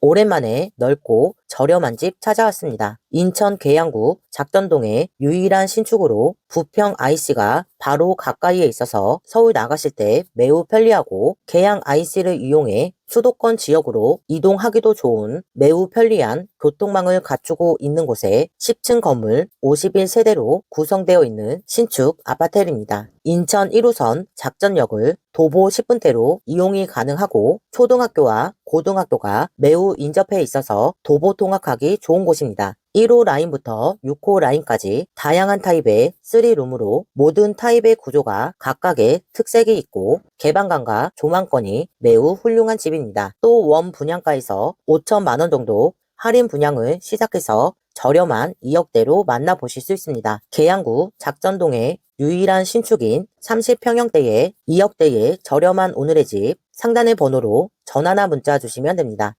오랜만에 넓고 저렴한 집 찾아왔습니다. 인천 계양구 작전동의 유일한 신축으로 부평 IC가 바로 가까이에 있어서 서울 나가실 때 매우 편리하고 계양 IC를 이용해 수도권 지역으로 이동하기도 좋은 매우 편리한 교통망을 갖추고 있는 곳에 10층 건물 51세대로 구성되어 있는 신축 아파트입니다. 인천 1호선 작전역을 도보 10분대로 이용이 가능하고 초등학교와 고등학교가 매우 인접해 있어서 도보 통학하기 좋은 곳입니다. 1호 라인부터 6호 라인까지 다양한 타입의 3룸으로 모든 타입의 구조가 각각의 특색이 있고 개방감과 조망권이 매우 훌륭한 집입니다. 또 원 분양가에서 5천만 원 정도 할인 분양을 시작해서 저렴한 2억대로 만나보실 수 있습니다. 계양구 작전동의 유일한 신축인 30평형대의 2억대의 저렴한 오늘의 집 상단의 번호로 전화나 문자 주시면 됩니다.